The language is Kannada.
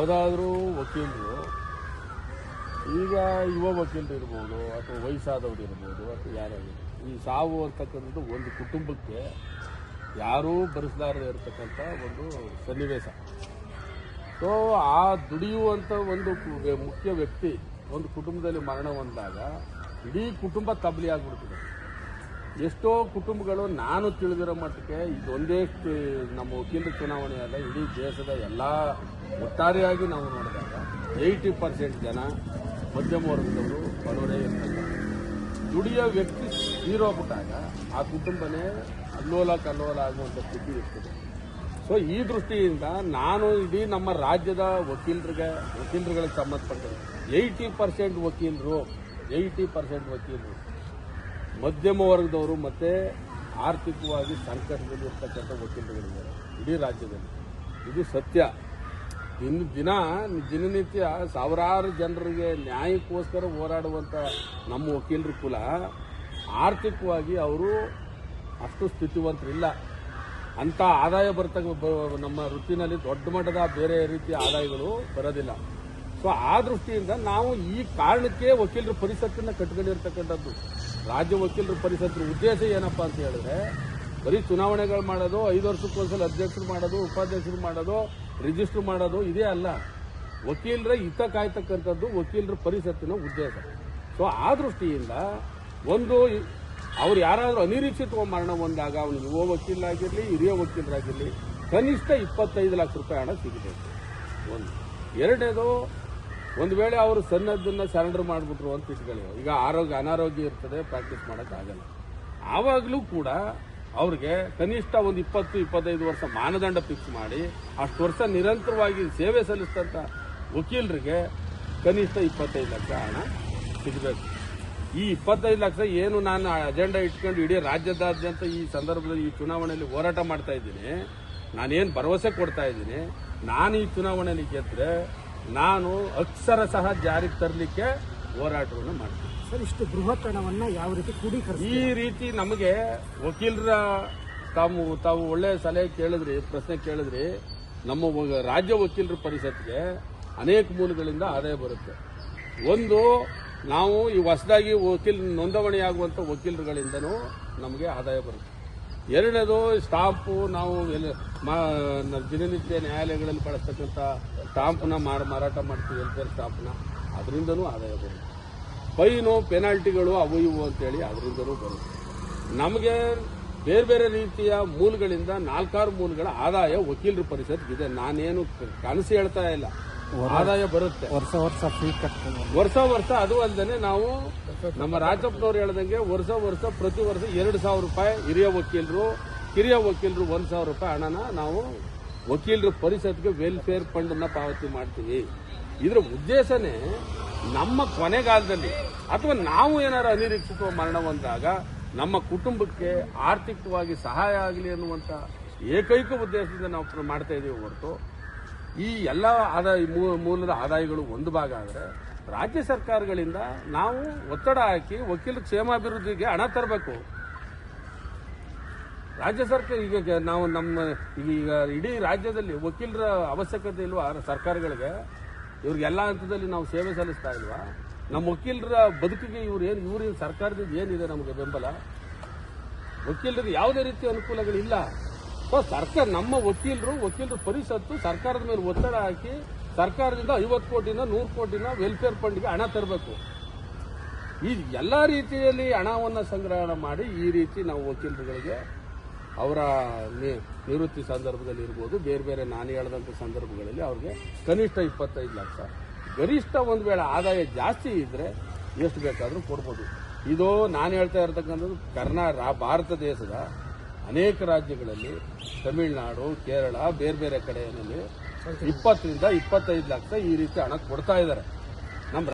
ಯಾವುದಾದ್ರೂ ವಕೀಲರು, ಈಗ ಯುವ ವಕೀಲರು ಇರ್ಬೋದು, ಅಥವಾ ವಯಸ್ಸಾದವ್ರು ಇರ್ಬೋದು, ಅಥವಾ ಯಾರಾದ್ರು ಈ ಸಾವು ಅಂತಕ್ಕಂಥದ್ದು ಒಂದು ಕುಟುಂಬಕ್ಕೆ ಯಾರೂ ಭರಿಸಲಾರದೆ ಇರತಕ್ಕಂಥ ಒಂದು ಸನ್ನಿವೇಶ. ಸೊ ಆ ದುಡಿಯುವಂಥ ಒಂದು ಮುಖ್ಯ ವ್ಯಕ್ತಿ ಒಂದು ಕುಟುಂಬದಲ್ಲಿ ಮರಣ ಹೊಂದಾಗ, ಇಡೀ ಕುಟುಂಬ ತಬಲಿ ಆಗ್ಬಿಡ್ತದೆ ಎಷ್ಟೋ ಕುಟುಂಬಗಳು ನಾನು ತಿಳಿದಿರೋ ಮಟ್ಟಕ್ಕೆ ಇದೊಂದೇ ನಮ್ಮ ವಕೀಲರ ಚುನಾವಣೆಯಲ್ಲ ಇಡೀ ದೇಶದ ಎಲ್ಲ ಒಟ್ಟಾರೆಯಾಗಿ ನಾವು ನೋಡಿದಾಗ ಏಯ್ಟಿ ಪರ್ಸೆಂಟ್ ಜನ ಮಧ್ಯಮ ವರ್ಗದವರು ಬಡವರೇ ಇರ್ತಾರೆ. ದುಡಿಯೋ ವ್ಯಕ್ತಿ ತೀರೋಗ್ಬಿಟ್ಟಾಗ ಆ ಕುಟುಂಬನೇ ಅಲ್ಲೋಲ ಕಲ್ಲೋಲ ಆಗುವಂಥ ಸ್ಥಿತಿ ಇರ್ತದೆ. ಸೊ ಈ ದೃಷ್ಟಿಯಿಂದ ನಾನು ಇಡೀ ನಮ್ಮ ರಾಜ್ಯದ ವಕೀಲರಿಗೆ ವಕೀಲರುಗಳಿಗೆ ಸಂಬಂಧಪಟ್ಟಂತೆ, ಏಯ್ಟಿ ಪರ್ಸೆಂಟ್ ವಕೀಲರು, ಏಯ್ಟಿ ಪರ್ಸೆಂಟ್ ವಕೀಲರು ಮಧ್ಯಮ ವರ್ಗದವರು ಮತ್ತೆ ಆರ್ಥಿಕವಾಗಿ ಸಂಕಷ್ಟದಲ್ಲಿ ಇರ್ತಕ್ಕಂಥ ವಕೀಲರುಗಳಿದ್ದಾರೆ. ಇಡೀ ರಾಜ್ಯದಲ್ಲಿ. ಇದು ಸತ್ಯ. ದಿನ ದಿನ, ದಿನನಿತ್ಯ ಸಾವಿರಾರು ಜನರಿಗೆ ನ್ಯಾಯಕ್ಕೋಸ್ಕರ ಹೋರಾಡುವಂಥ ನಮ್ಮ ವಕೀಲರ ಕುಲ ಆರ್ಥಿಕವಾಗಿ ಅವರು ಅಷ್ಟು ಸ್ಥಿತಿವಂತರಿಲ್ಲ. ಅಂತ ಆದಾಯ ಬರ್ತಕ್ಕ ನಮ್ಮ ವೃತ್ತಿನಲ್ಲಿ ದೊಡ್ಡ ಮಟ್ಟದ ಬೇರೆ ರೀತಿಯ ಆದಾಯಗಳು ಬರೋದಿಲ್ಲ. ಸೊ, ಆ ದೃಷ್ಟಿಯಿಂದ ನಾವು ಈ ಕಾರಣಕ್ಕೆ ವಕೀಲರ ಪರಿಷತ್ತನ್ನ ಕಟ್ಕೊಂಡಿರ್ತಕ್ಕಂಥದ್ದು ರಾಜ್ಯ ವಕೀಲರ ಪರಿಷತ್ತಿನ ಉದ್ದೇಶ ಏನಪ್ಪ ಅಂತ ಹೇಳಿದ್ರೆ, ಬರೀ ಚುನಾವಣೆಗಳು ಮಾಡೋದು, ಐದು ವರ್ಷಕ್ಕೊಂದ್ಸಲ ಅಧ್ಯಕ್ಷರು ಮಾಡೋದು, ಉಪಾಧ್ಯಕ್ಷರು ಮಾಡೋದು, ರಿಜಿಸ್ಟರ್ ಮಾಡೋದು ಇದೇ ಅಲ್ಲ. ವಕೀಲರ ಹಿತ ಕಾಯ್ತಕ್ಕಂಥದ್ದು ವಕೀಲರ ಪರಿಷತ್ತಿನ ಉದ್ದೇಶ. ಸೊ ಆ ದೃಷ್ಟಿಯಿಂದ ಒಂದು ಅವ್ರು ಯಾರಾದರೂ ಅನಿರೀಕ್ಷಿತ ಮರಣ ಹೊಂದಾಗ ಅವನು ಯುವ ವಕೀಲರಾಗಿರಲಿ ಹಿರಿಯ ವಕೀಲರಾಗಿರಲಿ, ಕನಿಷ್ಠ ಇಪ್ಪತ್ತೈದು ಲಕ್ಷ ರೂಪಾಯಿ ಹಣ ಸಿಗಬೇಕು. ಒಂದು. ಎರಡನೇದು ಒಂದು ವೇಳೆ ಅವರು ಸನ್ನದ್ದನ್ನು ಸರೆಂಡರ್ ಮಾಡಿಬಿಟ್ರು ಅಂತ ಇಟ್ಕೊಳ್ಳಿ. ಈಗ ಆರೋಗ್ಯ, ಅನಾರೋಗ್ಯ ಇರ್ತದೆ ಪ್ರಾಕ್ಟೀಸ್ ಮಾಡೋಕ್ಕಾಗಲ್ಲ ಆವಾಗಲೂ ಕೂಡ ಅವ್ರಿಗೆ ಕನಿಷ್ಠ ಒಂದು ಇಪ್ಪತ್ತು, ಇಪ್ಪತ್ತೈದು ವರ್ಷ ಮಾನದಂಡ ಫಿಕ್ಸ್ ಮಾಡಿ, ಅಷ್ಟು ವರ್ಷ ನಿರಂತರವಾಗಿ ಸೇವೆ ಸಲ್ಲಿಸಿದಂಥ ವಕೀಲರಿಗೆ ಕನಿಷ್ಠ ಇಪ್ಪತ್ತೈದು ಲಕ್ಷ ಹಣ ಸಿಗಬೇಕು. ಈ ಇಪ್ಪತ್ತೈದು ಲಕ್ಷ ಏನು ನಾನು ಅಜೆಂಡಾ ಇಟ್ಕೊಂಡು ಇಡೀ ರಾಜ್ಯದಾದ್ಯಂತ ಈ ಸಂದರ್ಭದಲ್ಲಿ ಈ ಚುನಾವಣೆಯಲ್ಲಿ ಹೋರಾಟ ಮಾಡ್ತಾ ಇದ್ದೀನಿ, ನಾನೇನು ಭರವಸೆ ಕೊಡ್ತಾ ಇದ್ದೀನಿ, ನಾನು ಈ ಚುನಾವಣೆಯಲ್ಲಿ ಗೆದ್ರೆ ನಾನು ಅಕ್ಷರ ಸಹ ಜಾರಿಗೆ ತರಲಿಕ್ಕೆ ಹೋರಾಟವನ್ನು ಮಾಡ್ತೀನಿ. ಸರ್ ಇಷ್ಟು ಬೃಹತ್ ಹಣವನ್ನು ಯಾವ ರೀತಿ ಕ್ರೋಢೀಕರಿಸಿ ಈ ರೀತಿ ನಮಗೆ ವಕೀಲರ ತಾವು ತಾವು ಒಳ್ಳೆಯ ಸಲಹೆ ಕೇಳಿದ್ರಿ ಪ್ರಶ್ನೆ ಕೇಳಿದ್ರಿ ನಮ್ಮ ರಾಜ್ಯ ವಕೀಲರ ಪರಿಷತ್ಗೆ ಅನೇಕ ಮೂಲಗಳಿಂದ ಆದಾಯ ಬರುತ್ತೆ. ಒಂದು ನಾವು ಈ ಹೊಸದಾಗಿ ವಕೀಲ್ ನೋಂದಣಿಯಾಗುವಂಥ ವಕೀಲರುಗಳಿಂದನೂ ನಮಗೆ ಆದಾಯ ಬರುತ್ತೆ. ಎರಡನೇದು ಸ್ಟಾಂಪು ನಾವು ದಿನನಿತ್ಯ ನ್ಯಾಯಾಲಯಗಳಲ್ಲಿ ಬಳಸ್ತಕ್ಕಂಥ ಸ್ಟಾಂಪ್ನ ಮಾರ, ಮಾರಾಟ ಮಾಡ್ತೀವಿ ವೆಲ್ಫೇರ್ ಸ್ಟಾಂಪ್ನ. ಅದರಿಂದನೂ ಆದಾಯ ಬರುತ್ತೆ. ಫೈನು, ಪೆನಾಲ್ಟಿಗಳು ಅವು ಇವು ಅಂತೇಳಿ ಅದರಿಂದನೂ ಬರುತ್ತೆ. ನಮಗೆ ಬೇರೆ ಬೇರೆ ರೀತಿಯ ಮೂಲಗಳಿಂದ ನಾಲ್ಕಾರು ಮೂಲಗಳ ಆದಾಯ ವಕೀಲರ ಪರಿಷತ್ಗಿದೆ. ನಾನೇನು ಕನಸು ಹೇಳ್ತಾ ಇಲ್ಲ. ಆದಾಯ ಬರುತ್ತೆ. ವರ್ಷ ವರ್ಷ ಫೀ ಕಟ್ಕೊಂಡು ವರ್ಷ ವರ್ಷ ಅದು ಅಲ್ಲದೆ ನಾವು ನಮ್ಮ ರಾಜಪ್ಪನವ್ರು ಹೇಳ್ದಂಗೆ ವರ್ಷ ವರ್ಷ ಪ್ರತಿ ವರ್ಷ ಎರಡು ಸಾವಿರ ರೂಪಾಯಿ ಹಿರಿಯ ವಕೀಲರು ಕಿರಿಯ ವಕೀಲರು ಒಂದ್ ಸಾವಿರ ರೂಪಾಯಿ ಹಣನ ನಾವು ವಕೀಲರ ಪರಿಷತ್ಗೆ ವೆಲ್ಫೇರ್ ಫಂಡ್ ಅನ್ನ ಪಾವತಿ ಮಾಡ್ತೀವಿ. ಇದರ ಉದ್ದೇಶನೇ ನಮ್ಮ ಕೊನೆಗಾಲದಲ್ಲಿ ಅಥವಾ ನಾವು ಏನಾರು ಅನಿರೀಕ್ಷಿತ ಮರಣ ಹೊಂದಾಗ ನಮ್ಮ ಕುಟುಂಬಕ್ಕೆ ಆರ್ಥಿಕವಾಗಿ ಸಹಾಯ ಆಗಲಿ ಅನ್ನುವಂಥ ಏಕೈಕ ಉದ್ದೇಶದಿಂದ ನಾವು ಮಾಡ್ತಾ ಇದ್ದೀವಿ ಹೊರತು ಈ ಎಲ್ಲ ಆದಾಯ ಮೂಲದ ಆದಾಯಗಳು ಒಂದು ಭಾಗ ಆದರೆ, ರಾಜ್ಯ ಸರ್ಕಾರಗಳಿಂದ ನಾವು ಒತ್ತಡ ಹಾಕಿ ವಕೀಲ ಕ್ಷೇಮಾಭಿವೃದ್ಧಿಗೆ ಹಣ ತರಬೇಕು. ರಾಜ್ಯ ಸರ್ಕಾರ, ಈಗ ನಾವು ನಮ್ಮ, ಈಗ ಇಡೀ ರಾಜ್ಯದಲ್ಲಿ ವಕೀಲರ ಅವಶ್ಯಕತೆ ಇಲ್ವಾ ಸರ್ಕಾರಗಳಿಗೆ? ಇವ್ರಿಗೆ ಎಲ್ಲ ಹಂತದಲ್ಲಿ ನಾವು ಸೇವೆ ಸಲ್ಲಿಸ್ತಾ ಇಲ್ವಾ? ನಮ್ಮ ವಕೀಲರ ಬದುಕಿಗೆ ಇವ್ರು ಏನು, ಇವ್ರ ಸರ್ಕಾರದಿಂದ ಏನಿದೆ ನಮಗೆ ಬೆಂಬಲ? ವಕೀಲರಿಗೆ ಯಾವುದೇ ರೀತಿಯ ಅನುಕೂಲಗಳಿಲ್ಲ. ಸರ್ಕಾರ, ನಮ್ಮ ವಕೀಲರು, ವಕೀಲರ ಪರಿಷತ್ತು ಸರ್ಕಾರದ ಮೇಲೆ ಒತ್ತಡ ಹಾಕಿ ಸರ್ಕಾರದಿಂದ ಐವತ್ತು ಕೋಟಿನ, ನೂರು ಕೋಟಿನ ವೆಲ್ಫೇರ್ ಫಂಡ್ಗೆ ಹಣ ತರಬೇಕು. ಈ ಎಲ್ಲ ರೀತಿಯಲ್ಲಿ ಹಣವನ್ನು ಸಂಗ್ರಹಣ ಮಾಡಿ ಈ ರೀತಿ ನಾವು ವಕೀಲರುಗಳಿಗೆ ಅವರ ನಿವೃತ್ತಿ ಸಂದರ್ಭದಲ್ಲಿ ಇರ್ಬೋದು, ಬೇರೆ ಬೇರೆ ನಾನು ಹೇಳಿದಂಥ ಸಂದರ್ಭಗಳಲ್ಲಿ ಅವ್ರಿಗೆ ಕನಿಷ್ಠ ಇಪ್ಪತ್ತೈದು ಲಕ್ಷ. ಗರಿಷ್ಠ ಒಂದು ವೇಳೆ ಆದಾಯ ಜಾಸ್ತಿ ಇದ್ದರೆ ಎಷ್ಟು ಬೇಕಾದರೂ ಕೊಡ್ಬೋದು. ಇದು ನಾನು ಹೇಳ್ತಾ ಇರತಕ್ಕಂಥದ್ದು ಕರ್ನಾಟಕ ಭಾರತ ದೇಶದ ಅನೇಕ ರಾಜ್ಯಗಳಲ್ಲಿ, ತಮಿಳುನಾಡು, ಕೇರಳ ಬೇರೆ ಬೇರೆ ಕಡೆಯಲ್ಲಿ ಇಪ್ಪತ್ತರಿಂದ ಇಪ್ಪತ್ತೈದು ಲಕ್ಷ ಈ ರೀತಿ ಹಣ ಕೊಡ್ತಾ ಇದ್ದಾರೆ.